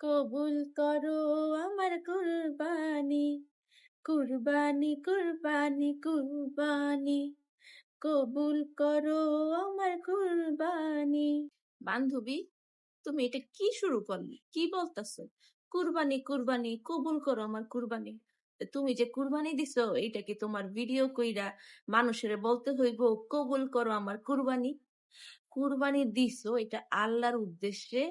কবুল করো আমার কুরবানি। কুরবানি কুরবানি কুরবানি। কবুল করো আমার কুরবানি। বান্ধবী, তুমি এটা কি শুরু করলে? কি বলতেছো? কুরবানি কুরবানি, কবুল করো আমার কুরবানি। তুমি যে কুরবানি দিছো, এটা কি তোমার ভিডিও কইরা মানুষের বলতে হইব, কবুল করো আমার কুরবানি? কুরবানি দিছো, এটা আল্লাহর উদ্দেশ্যে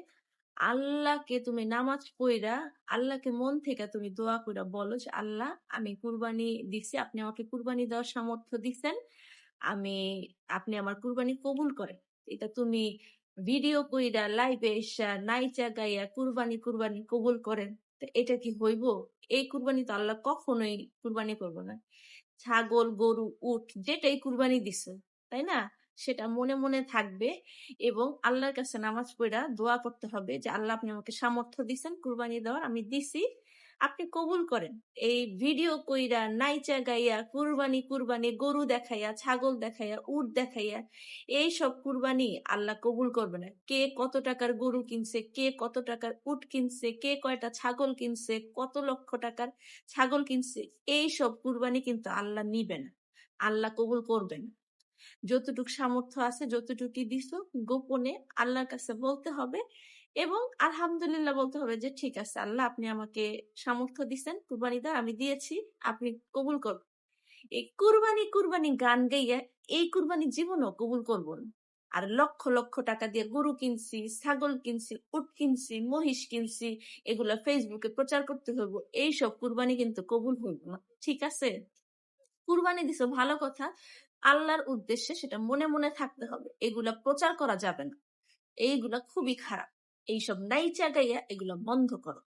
আল্লাহকে তুমি নামাজ পড়া আল্লাহকে মন থেকে তুমি দোয়া কইরা বলো যে, আল্লাহ, আমি কুরবানি দিচ্ছি আপনি আমাকে কুরবানি দেওয়ার সামর্থ্য দিচ্ছেন আমি, আপনি আমার কুরবানি কবুল করেন। এটা তুমি ভিডিও কইরা লাইভে এসা নাইচা গাইয়া কুরবানি কুরবানি কবুল করেন। এটা কি হইব? এই কুরবানি তো আল্লাহ কখনোই কুরবানি করব না। ছাগল, গরু, উট, যেটাই কুরবানি দিছে, তাই না? সেটা মনে মনে থাকবে এবং আল্লাহর কাছে নামাজ পড়া দোয়া করতে হবে যে, আল্লাহ আপনি আমাকে সামর্থ্য দিচ্ছেন কুরবানি দেওয়ার আমি দিছি। আপনি কবুল করেন। এই ভিডিও কইরা নাইচা গাইয়া কুরবানি কুরবানি, গরু দেখাইয়া, ছাগল দেখাইয়া, উট দেখাইয়া, এই সব কুরবানি আল্লাহ কবুল করবে না। কে কত টাকার গরু কিনছে, কে কত টাকার উট কিনছে, কে কয়টা ছাগল কিনছে, কত লক্ষ টাকার ছাগল কিনছে, এই সব কুরবানি কিন্তু আল্লাহ নিবে না। আল্লাহ কবুল করবেন যতটুক সামর্থ্য আছে যতটুকু দিছ, গোপনে আল্লাহর কাছে বলতে হবে এবং আলহামদুলিল্লাহ বলতে হবে যে, ঠিক আছে, আল্লাহ আপনি আমাকে সামর্থ্য দিচ্ছেন কুরবানি দা আমি দিয়েছি, আপনি কবুল করুন। এই কুরবানি কুরবানি গান গাইয়া এই কুরবানি জীবনও কবুল করব না। আর লক্ষ লক্ষ টাকা দিয়ে গরু কিনছি, ছাগল কিনছি, উট কিনছি, মহিষ কিনছি, এগুলা ফেসবুকে প্রচার করতে হইব, এইসব কুরবানি কিন্তু কবুল হইব না। ঠিক আছে? কুরবানি দিছো, ভালো কথা। আল্লাহর উদ্দেশ্যে সেটা মনে মনে থাকতে হবে। এগুলা প্রচার করা যাবে না। এইগুলা খুবই খারাপ। এইসব নাই গাইয়া এগুলো বন্ধ করো।